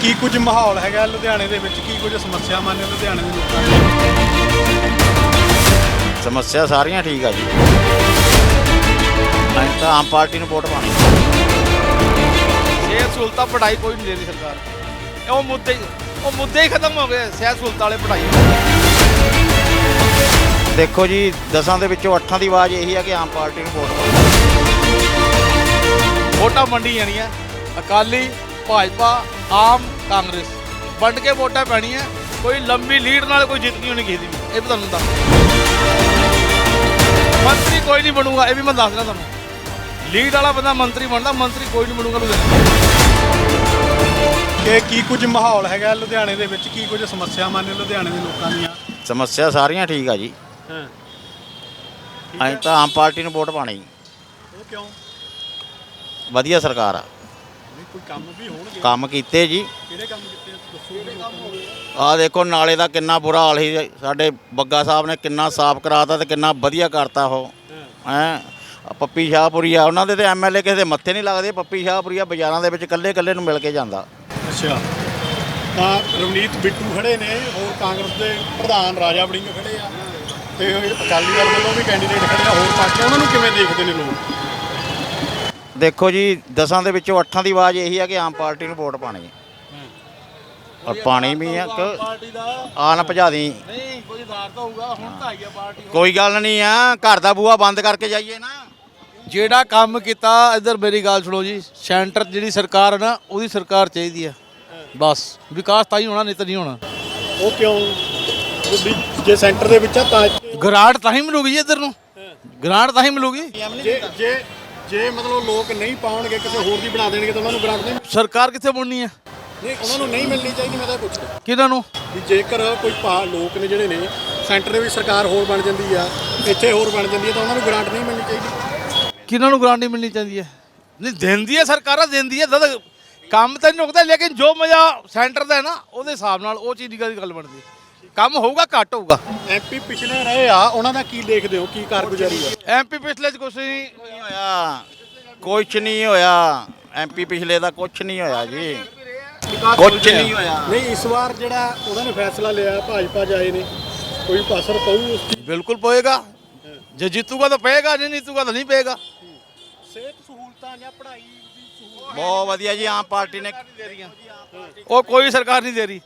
ਕੀ ਕੁਝ ਮਾਹੌਲ ਹੈਗਾ ਲੁਧਿਆਣੇ ਦੇ ਵਿੱਚ? ਕੀ ਕੁਝ ਸਮੱਸਿਆਵਾਂ ਨੇ ਲੁਧਿਆਣੇ ਦੇ ਲੋਕਾਂ ਦੀਆਂ ਸਮੱਸਿਆ ਸਾਰੀਆਂ ਠੀਕ ਆ ਜੀ। ਅਸੀਂ ਤਾਂ ਆਮ ਪਾਰਟੀ ਨੂੰ ਵੋਟ ਪਾਣੀ ਸਿਹਤ ਸਹੂਲਤਾਂ ਪੜ੍ਹਾਈ ਕੋਈ ਨਹੀਂ ਦੇ ਰਹੀ ਸਰਕਾਰ ਉਹ ਮੁੱਦੇ ਉਹ ਮੁੱਦੇ ਹੀ ਖਤਮ ਹੋ ਗਏ ਸਿਹਤ ਸਹੂਲਤਾਂ ਵਾਲੇ ਪੜ੍ਹਾਈ। ਦੇਖੋ ਜੀ ਦਸਾਂ ਦੇ ਵਿੱਚੋਂ ਅੱਠਾਂ ਦੀ ਆਵਾਜ਼ ਇਹੀ ਆ ਕਿ ਆਮ ਪਾਰਟੀ ਨੂੰ ਵੋਟ ਪਾਣੀ ਵੋਟਾਂ ਮੰਡੀ ਜਾਣੀਆਂ। ਅਕਾਲੀ ਭਾਜਪਾ ਆਮ ਕਾਂਗਰਸ। ਵੰਡ ਕੇ ਵੋਟਾਂ ਪੈਣੀਆਂ ਕੋਈ ਲੰਬੀ ਲੀਡ ਨਾਲ ਕੋਈ ਜਿੱਤ ਨਹੀਂ ਹੋਣੀ ਕਿਸੇ ਦੀ ਵੀ। ਇਹ ਵੀ ਤੁਹਾਨੂੰ ਦੱਸ ਮੰਤਰੀ ਕੋਈ ਨਹੀਂ ਬਣੂਗਾ ਇਹ ਵੀ ਮੈਂ ਦੱਸ ਰਿਹਾ ਤੁਹਾਨੂੰ। ਲੀਡ ਵਾਲਾ ਬੰਦਾ ਮੰਤਰੀ ਬਣਦਾ ਮੰਤਰੀ ਕੋਈ ਨਹੀਂ ਬਣੂਗਾ ਲੁਧਿਆਣੇ ਕਿ ਕੀ ਕੁਝ ਮਾਹੌਲ ਹੈਗਾ ਲੁਧਿਆਣੇ ਦੇ ਵਿੱਚ? ਕੀ ਕੁਝ ਸਮੱਸਿਆਵਾਂ ਨੇ ਲੁਧਿਆਣੇ ਦੇ ਲੋਕਾਂ ਦੀਆਂ? ਸਮੱਸਿਆ ਸਾਰੀਆਂ ਠੀਕ ਆ ਜੀ। ਹਾਂ। ਅਸੀਂ ਤਾਂ ਆਮ ਪਾਰਟੀ ਨੂੰ ਵੋਟ ਪਾਣੀ ਉਹ ਕਿਉਂ? ਵਧੀਆ ਸਰਕਾਰ ਆ। ਕੋਈ ਕੰਮ ਵੀ ਹੋਣਗੇ? ਕੰਮ ਕੀਤੇ ਜੀ। ਕਿਹੜੇ ਕੰਮ ਕੀਤੇ ਦੱਸੋ ਕਿਹੜੇ ਕੰਮ ਹੋ ਗਏ ਆਹ ਦੇਖੋ ਨਾਲੇ ਦਾ ਕਿੰਨਾ ਬੁਰਾ ਹਾਲ ਸੀ। ਸਾਡੇ ਬੱਗਾ ਸਾਹਿਬ ਨੇ ਕਿੰਨਾ ਸਾਫ਼ ਕਰਾਤਾ ਤੇ ਕਿੰਨਾ ਵਧੀਆ ਕਰਤਾ ਉਹ। ਹੈ। ਪੱਪੀ ਸ਼ਾਹਪੁਰੀ ਆ ਉਹਨਾਂ ਦੇ ਤੇ ਐਮਐਲਏ ਕਿਸੇ ਦੇ ਮੱਥੇ ਨਹੀਂ ਲੱਗਦੇ। ਪੱਪੀ ਸ਼ਾਹਪੁਰੀ ਆ ਬਾਜ਼ਾਰਾਂ ਦੇ ਵਿੱਚ ਇਕੱਲੇ ਇਕੱਲੇ ਨੂੰ ਮਿਲ ਕੇ ਜਾਂਦਾ। ਅੱਛਾ। ਤਾਂ ਰਵਨੀਤ ਬਿੱਟੂ ਖੜੇ ਨੇ ਹੋਰ ਕਾਂਗਰਸ ਦੇ ਪ੍ਰਧਾਨ ਰਾਜਾ ਵੜਿੰਗ ਖੜੇ ਆ। ਤੇ ਅਕਾਲੀ ਦਲ ਵੱਲੋਂ ਵੀ ਕੈਂਡੀਡੇਟ ਖੜੇ ਆ ਹੋਰ ਪਾਰਟੀਆਂ ਉਹਨਾਂ ਨੂੰ ਕਿਵੇਂ ਦੇਖਦੇ ਨੇ ਲੋਕ? ਦੇਖੋ ਜੀ ਦਸਾਂ ਦੇ ਵਿੱਚੋਂ ਅੱਠਾਂ ਦੀ ਆਵਾਜ਼ ਇਹੀ ਆ ਕਿ ਆਮ ਪਾਰਟੀ ਨੂੰ ਵੋਟ ਪਾਣੀ ਹੈ। ਔਰ ਪਾਣੀ ਵੀ ਆ ਕਿ ਪਾਰਟੀ ਦਾ। ਆ ਨਾ ਭਜਾ ਦੀ। ਨਹੀਂ ਕੋਈ ਆਧਾਰ ਤਾਂ ਹੋਊਗਾ ਹੁਣ ਤਾਂ ਆਈ ਆ ਪਾਰਟੀ ਕੋਈ ਗੱਲ ਨਹੀਂ ਆ ਘਰ ਦਾ ਬੂਆ ਬੰਦ ਕਰਕੇ ਜਾਈਏ ਨਾ। ਜਿਹੜਾ ਕੰਮ ਕੀਤਾ ਇੱਧਰ ਮੇਰੀ ਗੱਲ ਸੁਣੋ ਜੀ ਸੈਂਟਰ ਜਿਹੜੀ ਸਰਕਾਰ ਹੈ ਨਾ ਉਹਦੀ ਸਰਕਾਰ ਚਾਹੀਦੀ ਆ। ਬਸ ਵਿਕਾਸ ਤਾਂ ਹੀ ਹੋਣਾ ਨਹੀਂ ਤਾਂ ਨਹੀਂ ਹੋਣਾ। ਉਹ ਕਿਉਂ? ਜੇ ਸੈਂਟਰ ਦੇ ਵਿੱਚ ਆ ਤਾਂ ਗ੍ਰਾਂਟ ਤਾਂ ਹੀ ਮਿਲੂਗੀ ਜੀ ਇੱਧਰ ਨੂੰ। ਗ੍ਰਾਂਟ ਤਾਂ ਹੀ ਮਿਲੂਗੀ। ਜੇ ਜੇ ਮਤਲਬ ਲੋਕ ਨਹੀਂ ਪਾਉਣਗੇ ਕਿਸੇ ਹੋਰ ਦੀ ਬਣਾ ਦੇਣਗੇ ਤਾਂ ਉਹਨਾਂ ਨੂੰ ਗ੍ਰਾਂਟ ਨਹੀਂ ਸਰਕਾਰ ਕਿੱਥੇ ਬਣਨੀ ਹੈ? ਨਹੀਂ ਉਹਨਾਂ ਨੂੰ ਨਹੀਂ ਮਿਲਣੀ ਚਾਹੀਦੀ ਮੈਂ ਤਾਂ ਪੁੱਛਦਾ ਕਿਹਨਾਂ ਨੂੰ? ਵੀ ਜੇਕਰ ਕੋਈ ਪਾ ਲੋਕ ਨੇ ਜਿਹੜੇ ਨੇ ਸੈਂਟਰ ਦੇ ਵਿੱਚ ਸਰਕਾਰ ਹੋਰ ਬਣ ਜਾਂਦੀ ਆ ਇੱਥੇ ਹੋਰ ਬਣ ਜਾਂਦੀ ਆ ਤਾਂ ਉਹਨਾਂ ਨੂੰ ਗ੍ਰਾਂਟ ਨਹੀਂ ਮਿਲਣੀ ਚਾਹੀਦੀ। ਕਿਹਨਾਂ ਨੂੰ ਗ੍ਰਾਂਟ ਨਹੀਂ ਮਿਲਣੀ ਚਾਹੀਦੀ ਹੈ? ਨਹੀਂ ਦਿੰਦੀ ਹੈ ਸਰਕਾਰਾਂ ਦਿੰਦੀ ਹੈ ਦਦ ਕੰਮ ਤਾਂ ਨਹੀਂ ਰੁਕਦਾ ਲੇਕਿਨ ਜੋ ਮਜ਼ਾ ਸੈਂਟਰ ਦਾ ਹੈ ਨਾ ਉਹਦੇ ਹਿਸਾਬ ਨਾਲ ਉਹ ਚੀਜ਼ ਦੀ ਗੱਲ ਬਣਦੀ ਕੰਮ ਹੋਊਗਾ ਘੱਟ ਹੋਊਗਾ। ਐਮਪੀ ਪਿਛਲੇ ਰਹੇ ਆ ਉਹਨਾਂ ਦਾ ਕੀ ਦੇਖਦੇ ਹੋ ਕੀ ਕਾਰਗੁਜ਼ਾਰੀ ਆ? ਐਮਪੀ ਪਿਛਲੇ ਚ ਕੁਛ ਨਹੀਂ ਹੋਇਆ। ਕੁਛ ਨਹੀਂ ਹੋਇਆ। ਐਮਪੀ ਪਿਛਲੇ ਦਾ ਕੁਛ ਨਹੀਂ ਹੋਇਆ ਜੀ। ਕੁਛ ਨਹੀਂ ਹੋਇਆ। ਨਹੀਂ ਇਸ ਵਾਰ ਜਿਹੜਾ ਉਹਨਾਂ ਨੇ ਫੈਸਲਾ ਲਿਆ ਭਾਜਪਾ ਜਾਏ ਨੇ ਕੋਈ ਅਸਰ ਪਊ ਉਸ ਚੀਜ਼ ਬਿਲਕੁਲ ਪਏਗਾ। ਜੇ ਜਿੱਤੂਗਾ ਤਾਂ ਪਏਗਾ ਜੇ ਨਹੀਂ ਜਿੱਤੂਗਾ ਤਾਂ ਨਹੀਂ ਪਏਗਾ। ਸਿਹਤ ਸਹੂਲਤਾਂ ਜਾਂ ਪੜ੍ਹਾਈ ਦੀ ਸਹੂਲਤ ਬਹੁਤ ਵਧੀਆ ਜੀ ਆਮ ਪਾਰਟੀ ਨੇ ਉਹ ਕੋਈ ਸਰਕਾਰ ਨਹੀਂ ਦੇ ਰਹੀ।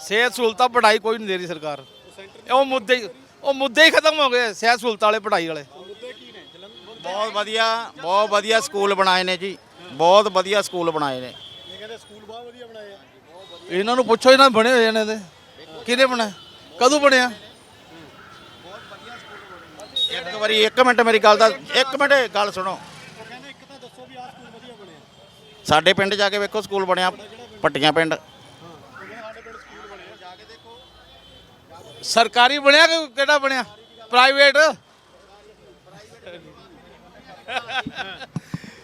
ਸਿਹਤ ਸਹੂਲਤਾਂ ਪੜ੍ਹਾਈ ਕੋਈ ਨਹੀਂ ਦੇ ਰਹੀ ਸਰਕਾਰ। ਇਹ ਉਹ ਮੁੱਦੇ ਹੀ- ਉਹ ਮੁੱਦੇ ਹੀ ਖਤਮ ਹੋ ਗਏ ਸਿਹਤ ਸਹੂਲਤਾਂ ਵਾਲੇ ਪੜ੍ਹਾਈ ਵਾਲੇ। ਬਹੁਤ ਵਧੀਆ ਬਹੁਤ ਵਧੀਆ ਸਕੂਲ ਬਣਾਏ ਨੇ ਜੀ। ਬਹੁਤ ਵਧੀਆ ਸਕੂਲ ਬਣਾਏ ਨੇ। ਇਹ ਕਹਿੰਦੇ ਸਕੂਲ ਬਹੁਤ ਵਧੀਆ ਬਣਾਏ ਆ ਇਹਨਾਂ ਨੂੰ ਪੁੱਛੋ ਇਹਨਾਂ ਬਣੇ ਹੋਏ ਨੇ ਤੇ ਕਿਹਨੇ ਬਣਾਇਆ ਕਦੋਂ ਬਣਿਆ ਇੱਕ ਵਾਰੀ ਇੱਕ ਮਿੰਟ ਮੇਰੀ ਗੱਲ ਦਾ ਇੱਕ ਮਿੰਟ ਗੱਲ ਸੁਣੋ। ਉਹ ਕਹਿੰਦੇ ਇੱਕ ਤਾਂ ਦੱਸੋ ਵੀ ਆਹ ਸਕੂਲ ਵਧੀਆ ਬਣਿਆ। ਸਾਡੇ ਪਿੰਡ ਜਾ ਕੇ ਵੇਖੋ ਸਕੂਲ ਬਣਿਆ। ਪੱਟੀਆਂ ਪਿੰਡ। ਸਰਕਾਰੀ ਬਣਿਆ ਕਿ ਕਿਹੜਾ ਬਣਿਆ? ਪ੍ਰਾਈਵੇਟ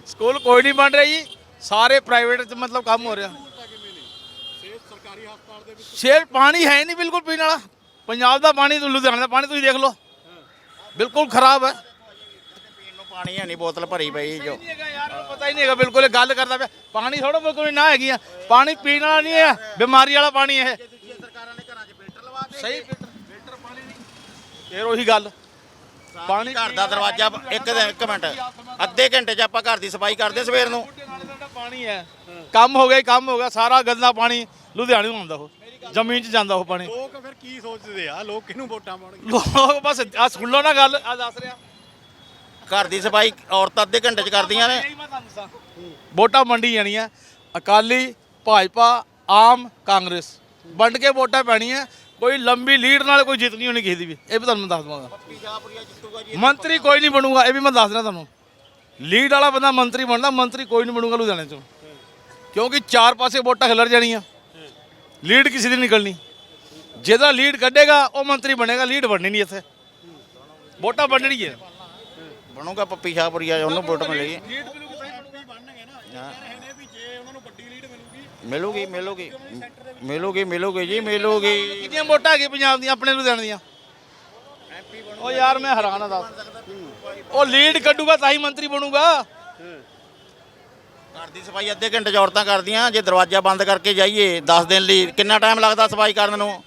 ਸਕੂਲ ਕੋਈ ਨਹੀਂ ਬਣ ਰਿਹਾ। ਜੀ ਸਾਰੇ ਪ੍ਰਾਈਵੇਟ ਚ ਮਤਲਬ ਕੰਮ ਹੋ ਰਿਹਾ। ਸ਼ੇਰ ਪਾਣੀ ਹੈ ਨਹੀਂ ਬਿਲਕੁਲ ਪੀਣ ਵਾਲਾ। ਪੰਜਾਬ ਦਾ ਪਾਣੀ ਲੁਧਿਆਣਾ ਦਾ ਪਾਣੀ ਤੁਸੀਂ ਦੇਖ ਲਓ। ਬਿਲਕੁਲ ਖਰਾਬ ਹੈ। ਪੀਣ ਹੈ ਨਹੀਂ ਬੋਤਲ ਭਰੀ ਪਈ ਜੋ। ਪਤਾ ਹੀ ਨਹੀਂ ਹੈਗਾ। ਬਿਲਕੁਲ ਗੱਲ ਕਰਦਾ ਪਿਆ। ਪਾਣੀ ਥੋੜਾ ਬਿਲਕੁਲ ਨਾ ਹੈਗੀ ਆ। ਪਾਣੀ ਪੀਣ ਵਾਲਾ ਨਹੀਂ ਹੈ। ਬਿਮਾਰੀ ਵਾਲਾ ਪਾਣੀ ਇਹ ਸਰਕਾਰਾਂ ਨੇ ਘਰਾਂ 'ਚ ਫਿਲਟਰ ਲਵਾ ਸਹੀ? ਫਿਲਟਰ ਫਿਲਟਰ ਪਾਣੀ ਨਹੀਂ। ਫੇਰ ਉਹੀ ਗੱਲ। ਪਾਣੀ ਘਰ ਦਾ ਦਰਵਾਜ਼ਾ ਇੱਕ ਇੱਕ ਮਿੰਟ। ਅੱਧੇ ਘੰਟੇ 'ਚ ਆਪਾਂ ਘਰ ਦੀ ਸਫ਼ਾਈ ਕਰਦੇ ਸਵੇਰ ਨੂੰ। ਪਾਣੀ ਹੈ। ਕੰਮ ਹੋ ਗਿਆ ਕੰਮ ਹੋ ਗਿਆ। ਸਾਰਾ ਗੰਦਾ ਪਾਣੀ ਲੁਧਿਆਣੇ ਨੂੰ ਆਉਂਦਾ ਉਹ। ਜ਼ਮੀਨ 'ਚ ਜਾਂਦਾ ਉਹ ਪਾਣੀ। ਲੋਕ ਫਿਰ ਕੀ ਸੋਚਦੇ ਆ? ਲੋਕ ਕਿਹਨੂੰ ਵੋਟਾਂ ਪਾਉਣਗੇ? ਲੋਕ ਬਸ ਆ ਸੁਣ ਲਓ ਨਾ ਗੱਲ ਆ ਦੱਸ ਰਿਹਾ। ਘਰ ਦੀ ਸਫ਼ਾਈ ਔਰਤਾਂ ਅੱਧੇ ਘੰਟੇ 'ਚ ਕਰਦੀਆਂ ਨੇ। ਵੋਟਾਂ ਮੰਡੀ ਜਾਣੀਆਂ। ਅਕਾਲੀ ਭਾਜਪਾ ਆਮ ਕਾਂਗਰਸ। ਵੰਡ ਕੇ ਵੋਟਾਂ ਪੈਣੀਆਂ। ਕੋਈ ਲੰਬੀ ਲੀਡ ਨਾਲ ਕੋਈ ਜਿੱਤ ਨਹੀਂ ਹੋਣੀ ਕਿਸੇ ਦੀ ਵੀ। ਇਹ ਵੀ ਤੁਹਾਨੂੰ ਮੈਂ ਦੱਸ ਦਵਾਂਗਾ। ਮੰਤਰੀ ਕੋਈ ਨਹੀਂ ਬਣੂਗਾ ਇਹ ਵੀ ਮੈਂ ਦੱਸ ਰਿਹਾ ਤੁਹਾਨੂੰ। ਲੀਡ ਵਾਲਾ ਬੰਦਾ ਮੰਤਰੀ ਬਣਦਾ ਮੰਤਰੀ ਕੋਈ ਨਹੀਂ ਬਣੂਗਾ ਲੁਧਿਆਣੇ ਚੋਂ। ਕਿਉਂਕਿ ਚਾਰ ਪਾਸੇ ਵੋਟਾਂ ਖਿਲਰ ਜਾਣੀਆਂ। ਲੀਡ ਕਿਸੇ ਦੀ ਨਿਕਲਣੀ। ਜਿਹਦਾ ਲੀਡ ਕੱਢੇਗਾ ਉਹ ਮੰਤਰੀ ਬਣੇਗਾ ਲੀਡ ਬਣਨੀ ਨਹੀਂ ਇੱਥੇ। ਵੋਟਾਂ ਵੰਡਣੀ ਹੈ ਬਣੂਗਾ ਪੱਪੀ ਸ਼ਾਹਪੁਰੀ ਆ ਉਹਨੂੰ ਵੋਟ ਮਿਲੇਗੀ। ਲੀਡ ਮਿਲੂਗੀ ਤਾਂ ਹੀ ਬਣਨਗੇ ਨਾ। ਇਹ ਕਹਿ ਰਹੇ ਨੇ ਵੀ ਜੇ ਉਹਨਾਂ ਨੂੰ ਵੱਡੀ ਲੀਡ ਮਿਲੂਗੀ ਮਿਲੂਗੀ ਮਿਲੂਗੀ। ਮਿਲੂਗੀ ਮਿਲੂਗੀ ਜੀ ਮਿਲੂਗੀ। ਕਿੰਨੀਆਂ ਵੋਟਾਂ ਹੈਗੀਆਂ ਪੰਜਾਬ ਦੀਆਂ ਆਪਣੇ ਲੁਧਿਆਣੇ ਦੀਆਂ? ਉਹ ਯਾਰ ਮੈਂ ਹੈਰਾਨ ਆ ਦੱਸ। ਉਹ ਲੀਡ ਕੱਢੂਗਾ ਤਾਂ ਹੀ ਮੰਤਰੀ ਬਣੂਗਾ। ਘਰ ਦੀ ਸਫ਼ਾਈ ਅੱਧੇ ਘੰਟੇ 'ਚ ਔਰਤਾਂ ਕਰਦੀਆਂ ਜੇ ਦਰਵਾਜ਼ਾ ਬੰਦ ਕਰਕੇ ਜਾਈਏ 10 ਦਿਨ ਲਈ ਕਿੰਨਾ ਟਾਈਮ ਲੱਗਦਾ ਸਫ਼ਾਈ ਕਰਨ ਨੂੰ?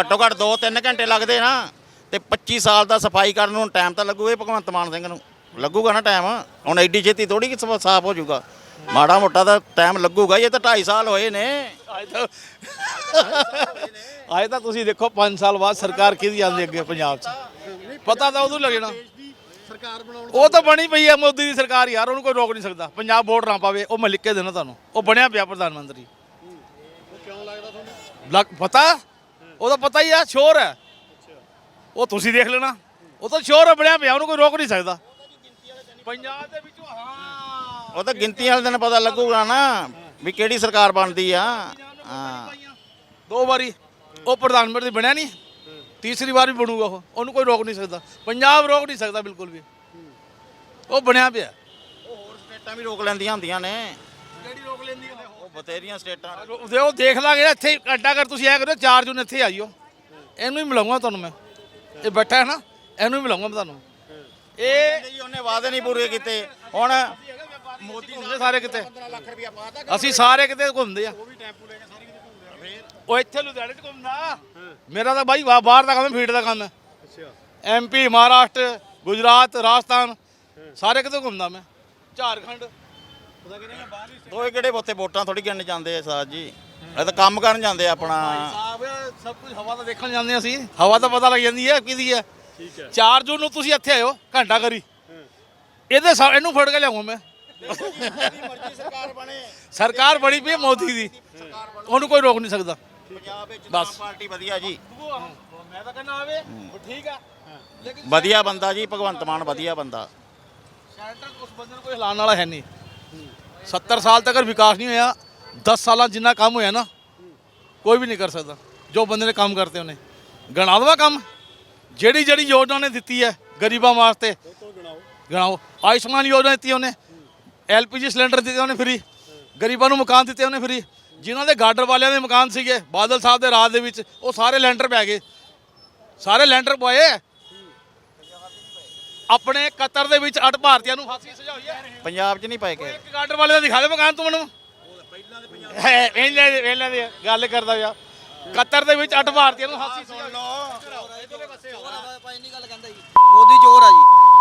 ਘੱਟੋ ਘੱਟ 2-3 ਘੰਟੇ ਲੱਗਦੇ ਨਾ ਤੇ 25 ਸਾਲ ਦਾ ਸਫ਼ਾਈ ਕਰਨ ਨੂੰ ਟਾਈਮ ਤਾਂ ਲੱਗੂਗਾ ਭਗਵੰਤ ਮਾਨ ਸਿੰਘ ਨੂੰ। ਲੱਗੂਗਾ ਨਾ ਟਾਈਮ ਹੁਣ ਐਡੀ ਛੇਤੀ ਥੋੜੀ ਕਿ ਸਫ- ਸਾਫ਼ ਹੋ ਜਾਊਗਾ। ਮਾੜਾ ਮੋਟਾ ਤਾਂ ਟਾਈਮ ਲੱਗੂਗਾ ਇਹ ਤਾਂ 2.5 ਸਾਲ ਹੋਏ ਨੇ। ਅੱਜ ਤਾਂ ਅੱਜ ਤਾਂ ਤੁਸੀਂ ਦੇਖੋ 5 ਸਾਲ ਬਾਅਦ ਸਰਕਾਰ ਕਿਹਦੀ ਆਉਂਦੀ ਅੱਗੇ ਪੰਜਾਬ 'ਚ? ਪਤਾ ਤਾਂ ਉਦੋਂ ਲੱਗਣਾ। ਸਰਕਾਰ ਬਣਾਉਣ ਉਹ ਤਾਂ ਬਣੀ ਪਈ ਹੈ, ਮੋਦੀ ਦੀ ਸਰਕਾਰ ਯਾਰ, ਉਹਨੂੰ ਕੋਈ ਰੋਕ ਨਹੀਂ ਸਕਦਾ। ਪੰਜਾਬ ਵੋਟ ਨਾ ਪਾਵੇ, ਉਹ ਮੈਂ ਲਿਖ ਕੇ ਦੇਣਾ ਤੁਹਾਨੂੰ। ਉਹ ਬਣਿਆ ਪਿਆ ਪ੍ਰਧਾਨ ਮੰਤਰੀ। ਉਹ ਕਿਉਂ ਲੱਗਦਾ ਤੁਹਾਨੂੰ ਪਤਾ ਉਹਦਾ ਪਤਾ ਹੀ ਆ, ਸ਼ੋਰ ਹੈ। ਉਹ ਤੁਸੀਂ ਦੇਖ ਲੈਣਾ। ਉਹ ਤਾਂ ਸ਼ੋਰ ਬਣਿਆ ਪਿਆ, ਉਹਨੂੰ ਕੋਈ ਰੋਕ ਨਹੀਂ ਸਕਦਾ। ਪੰਜਾਬ ਦੇ ਵਿੱਚੋਂ ਹਾਂ। ਉਹ ਤਾਂ ਗਿਣਤੀ ਵਾਲੇ ਦਿਨ ਪਤਾ ਲੱਗੂਗਾ ਨਾ ਵੀ ਕਿਹੜੀ ਸਰਕਾਰ ਬਣਦੀ ਆ। ਹਾਂ। ਦੋ ਵਾਰੀ ਉਹ ਪ੍ਰਧਾਨ ਮੰਤਰੀ ਬਣਿਆ ਨਹੀਂ ਤੀਸਰੀ ਵਾਰ ਵੀ ਬਣੂਗਾ ਉਹ ਉਹਨੂੰ ਕੋਈ ਰੋਕ ਨਹੀਂ ਸਕਦਾ। ਪੰਜਾਬ ਰੋਕ ਨਹੀਂ ਸਕਦਾ ਬਿਲਕੁਲ ਵੀ। ਉਹ ਬਣਿਆ ਪਿਆ। ਉਹ ਹੋਰ ਸਟੇਟਾਂ ਵੀ ਰੋਕ ਲੈਂਦੀਆਂ ਹੁੰਦੀਆਂ ਨੇ। ਕਿਹੜੀ ਰੋਕ ਲੈਂਦੀ ਹੈ ਉਹ ਬਥੇਰੀਆਂ ਸਟੇਟਾਂ। ਉਹ ਉਹ ਦੇਖ ਲਾਂਗੇ ਇੱਥੇ ਘੰਟਾ ਕਰ ਤੁਸੀਂ ਐ ਕਰੋ 4 ਜੂਨ ਇੱਥੇ ਆਈਓ ਇਹਨੂੰ ਹੀ ਮਿਲਾਉਂਗਾ ਤੁਹਾਨੂੰ ਮੈਂ। ਇਹ ਬੈਠਾ ਹੈ ਨਾ ਇਹਨੂੰ ਹੀ ਮਿਲਾਉਂਗਾ ਮੈਂ ਤੁਹਾਨੂੰ। ਇਹ ਉਹਨੇ ਵਾਅਦੇ ਨਹੀਂ ਪੂਰੇ ਕੀਤੇ। ਹੁਣ ਮੋਦੀ ਘੁੰਮਦੇ ਸਾਰੇ ਕਿਤੇ। 15 ਲੱਖ ਰੁਪਇਆ ਪਾਤਾ ਅਸੀਂ ਸਾਰੇ ਕਿਤੇ ਘੁੰਮਦੇ ਆ। ਉਹ ਵੀ ਟੈਂਪੂ ਲੈ ਕੇ ਸਾਰੀ ਕਿਤੇ ਘੁੰਮਦੇ ਆ। ਫੇਰ? ਉਹ ਇੱਥੇ ਲੁਧਿਆਣੇ 'ਚ ਘੁੰਮਦਾ। ਮੇਰਾ ਤਾਂ ਬਾਈ ਬਾਹਰ ਦਾ ਕੰਮ ਹੈ ਫੀਲਡ ਦਾ ਕੰਮ ਹੈ। ਅੱਛਾ। ਐਮਪੀ ਮਹਾਰਾਸ਼ਟਰ ਗੁਜਰਾਤ ਰਾਜਸਥਾਨ ਸਾਰੇ ਕਿਤੇ ਘੁੰਮਦਾ ਮੈਂ। ਝਾਰਖੰਡ। ਪਤਾ ਕਿ ਨਹੀਂ ਬਾਹਰ ਵੀ ਦੋਏ ਕਿਹੜੇ ਉੱਥੇ ਵੋਟਾਂ ਥੋੜੀ ਗਿਣਨ ਜਾਂਦੇ ਆ ਸਾਜ ਜੀ। ਇਹ ਤਾਂ ਕੰਮ ਕਰਨ ਜਾਂਦੇ ਆ ਆਪਣਾ। ਸਾਹਿਬ ਸਭ ਕੁਝ ਹਵਾ ਤਾਂ ਦੇਖਣ ਜਾਂਦੇ ਅਸੀਂ। ਹਵਾ ਤਾਂ ਪਤਾ ਲੱਗ ਜਾਂਦੀ ਹੈ ਕਿਹਦੀ ਹੈ। ਠੀਕ ਹੈ। 4 ਜੂਨ ਨੂੰ ਤੁਸੀਂ ਇੱਥੇ ਆਇਓ ਘੰਟਾ ਕਰੀ। ਇਹਦੇ ਇਹਨੂੰ ਫੜ ਕੇ ਲਿਆਉਂਗਾ ਮੈਂ। ਮਰਜ਼ੀ ਸਰਕਾਰ ਬਣੇ ਸਰਕਾਰ ਬੜੀ ਪਈ ਹੈ ਮੋਦੀ ਦੀ। ਉਹਨੂੰ ਕੋਈ ਰੋਕ ਨਹੀਂ ਸਕਦਾ। ਪੰਜਾਬ ਵਿੱਚ ਬਸ। ਪਾਰਟੀ ਵਧੀਆ ਜੀ। ਮੈਂ ਤਾਂ ਕਹਿੰਦਾ ਆਵੇ ਉਹ ਠੀਕ ਆ। ਲੇਕਿਨ ਵਧੀਆ ਬੰਦਾ ਜੀ ਭਗਵੰਤ ਮਾਨ ਵਧੀਆ ਬੰਦਾ। ਸੈਂਟਰ ਉਸ ਬੰਦੇ ਨੂੰ ਕੋਈ ਹਿਲਾਉਣ ਵਾਲਾ ਹੈ ਨਹੀਂ। 70 ਸਾਲ ਤੱਕ ਵਿਕਾਸ ਨਹੀਂ ਹੋਇਆ 10 ਸਾਲਾਂ ਜਿੰਨਾ ਕੰਮ ਹੋਇਆ ਨਾ ਕੋਈ ਵੀ ਨਹੀਂ ਕਰ ਸਕਦਾ। ਜੋ ਬੰਦੇ ਨੇ ਕੰਮ ਕਰਤੇ ਉਹਨੇ। ਗਣਾ ਦਵਾ ਕੰਮ। ਜਿਹੜੀ ਜਿਹੜੀ ਯੋਜਨਾ ਨੇ ਦਿੱਤੀ ਹੈ ਗਰੀਬਾਂ ਵਾਸਤੇ। ਗਣਾਓ। ਆਯੁਸ਼ਮਾਨ ਯੋਜਨਾ ਦਿੱਤੀ ਉਹਨੇ। ਐਲਪੀਜੀ ਸਿਲੰਡਰ ਦਿੱਤੇ ਉਹਨੇ ਫਰੀ ਗਰੀਬਾਂ ਨੂੰ ਮਕਾਨ ਦਿੱਤੇ ਉਹਨੇ ਫਰੀ ਜਿਨ੍ਹਾਂ ਦੇ ਗਾਰਡਰ ਵਾਲਿਆਂ ਦੇ ਮਕਾਨ ਸੀਗੇ ਬਾਦਲ ਸਾਹਿਬ ਦੇ ਰਾਜ ਦੇ ਵਿੱਚ ਉਹ ਸਾਰੇ ਲੈਂਟਰ ਪੈ ਗਏ। ਸਾਰੇ ਲੈਂਟਰ ਪਏ। ਆਪਣੇ ਕਤਰ ਦੇ ਵਿੱਚ ਅੱਠ ਭਾਰਤੀਆਂ ਨੂੰ ਫਾਂਸੀ ਸਜ਼ਾ ਹੋਈ ਹੈ। ਪੰਜਾਬ 'ਚ ਨਹੀਂ ਪਏ ਕੇ ਇੱਕ ਗਾਰਡਰ ਵਾਲੇ ਦਾ ਦਿਖਾ ਦੇ ਮਕਾਨ ਤੂੰ ਮੈਨੂੰ। ਹੈ ਇਹਨਾਂ ਦੇ ਇਹਨਾਂ ਦੀ ਗੱਲ ਕਰਦਾ ਪਿਆ। ਕਤਰ ਦੇ ਵਿੱਚ ਅੱਠ ਭਾਰਤੀਆਂ ਨੂੰ ਫਾਂਸੀ ਸਜ਼ਾ ਹੋਈ ਮੋਦੀ ਚੋਰ ਆ ਜੀ।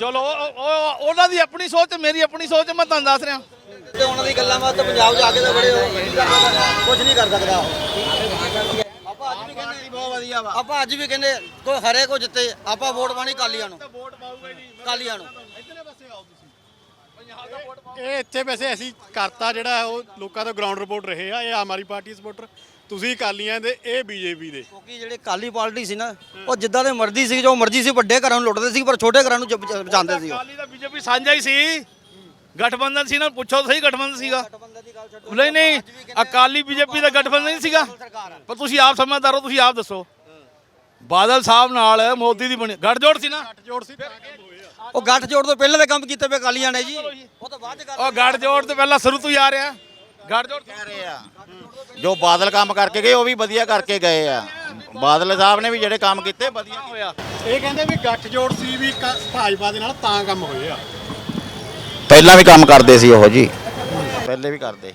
ਚਲੋ ਉਹ- ਉਹ- ਉਹਨਾਂ ਦੀ ਆਪਣੀ ਸੋਚ ਤੇ ਮੇਰੀ ਆਪਣੀ ਸੋਚ ਮੈਂ ਤੁਹਾਨੂੰ ਦੱਸ ਰਿਹਾ। ਤੇ ਉਹਨਾਂ ਦੀ ਗੱਲਾਂ ਬਾਤ ਪੰਜਾਬ ਜਾ ਕੇ ਤਾਂ ਬੜੇ ਕੁਝ ਨਹੀਂ ਕਰ ਸਕਦਾ ਆਪਾਂ ਅੱਜ ਵੀ ਕਹਿੰਦੇ ਬਹੁਤ ਵਧੀਆ ਵਾ। ਆਪਾਂ ਅੱਜ ਵੀ ਕਹਿੰਦੇ ਕੋਈ ਹਰੇ ਕੋ ਜਿੱਤੇ ਆਪਾਂ ਵੋਟ ਪਾਣੀ ਕਾਲੀਆਂ ਨੂੰ। ਵੋਟ ਪਾਊਗਾ ਜੀ ਕਾਲੀਆਂ ਨੂੰ। ਇਧਰਲੇ ਪਾਸੇ ਆਓ ਤੁਸੀਂ ਪੰਜਾਬ ਦਾ ਵੋਟ ਪਾਓ ਇਹ ਇੱਥੇ ਵੈਸੇ ਅਸੀਂ ਕਰਤਾ ਜਿਹੜਾ ਉਹ ਲੋਕਾਂ ਦਾ ਗਰਾਊਂਡ ਰਿਪੋਰਟ ਰਹੇ ਆ ਇਹ ਆਮ ਆਦਮੀ ਪਾਰਟੀ ਸਪੋਰਟਰ ਤੁਸੀਂ ਅਕਾਲੀਆਂ ਦੇ ਇਹ ਬੀਜੇਪੀ ਦੇ। ਕਿਉਂਕਿ ਜਿਹੜੇ ਕਾਲੀ ਪਾਰਟੀ ਸੀ ਨਾ ਉਹ ਜਿੱਦਾਂ ਦੇ ਮਰਜ਼ੀ ਸੀ ਜੋ ਮਰਜ਼ੀ ਸੀ ਵੱਡੇ ਘਰਾਂ ਨੂੰ ਲੁੱਟਦੇ ਸੀ ਪਰ ਛੋਟੇ ਘਰਾਂ ਨੂੰ ਜ- ਬਚਾਉਂਦੇ ਸੀ ਉਹ। ਅਕਾਲੀ ਦਾ ਬੀਜੇਪੀ ਸਾਂਝਾ ਹੀ ਸੀ। ਗਠਬੰਧਨ ਸੀ ਨਾ ਪੁੱਛੋ ਸਹੀ ਗਠਬੰਧਨ ਸੀਗਾ। ਨਹੀਂ ਨਹੀਂ ਅਕਾਲੀ ਬੀਜੇਪੀ ਦਾ ਗਠਬੰਧਨ ਨਹੀਂ ਸੀਗਾ। ਪਰ ਤੁਸੀਂ ਆਪ ਸਮਝਦਾਰ ਹੋ ਤੁਸੀਂ ਆਪ ਦੱਸੋ। ਬਾਦਲ ਸਾਹਿਬ ਨਾਲ ਮੋਦੀ ਦੀ ਬਣੀ ਗੱਠਜੋੜ ਸੀ ਨਾ? ਜੋੜ ਸੀ। ਉਹ ਗੱਠ ਜੋੜ ਤੋਂ ਪਹਿਲਾਂ ਦੇ ਕੰਮ ਕੀਤੇ ਪਏ ਕਾਲੀਆਂ ਨੇ ਜੀ। ਉਹ ਤਾਂ ਬਾਅਦ ਚ ਕਰ ਉਹ ਗੱਠਜੋੜ ਤੇ ਪਹਿਲਾਂ ਸ਼ੁਰੂ ਤੋਂ ਹੀ ਆ ਰਿਹਾ। ਗੱਠਜੋੜ ਕਹਿ ਰਹੇ ਆ। ਜੋ ਬਾਦਲ ਕੰਮ ਕਰਕੇ ਗਏ ਉਹ ਵੀ ਵਧੀਆ ਕਰਕੇ ਗਏ ਆ। ਬਾਦਲ ਸਾਹਿਬ ਨੇ ਵੀ ਜਿਹੜੇ ਕੰਮ ਕੀਤੇ ਵਧੀਆ ਹੋਇਆ। ਇਹ ਕਹਿੰਦੇ ਵੀ ਗੱਠ ਜੋੜ ਸੀ ਵੀ ਕ- ਭਾਜਪਾ ਦੇ ਨਾਲ ਤਾਂ ਕੰਮ ਹੋਏ ਆ। ਪਹਿਲਾਂ ਵੀ ਕੰਮ ਕਰਦੇ ਸੀ ਉਹ ਜੀ। ਪਹਿਲੇ ਵੀ ਕਰਦੇ ਸੀ।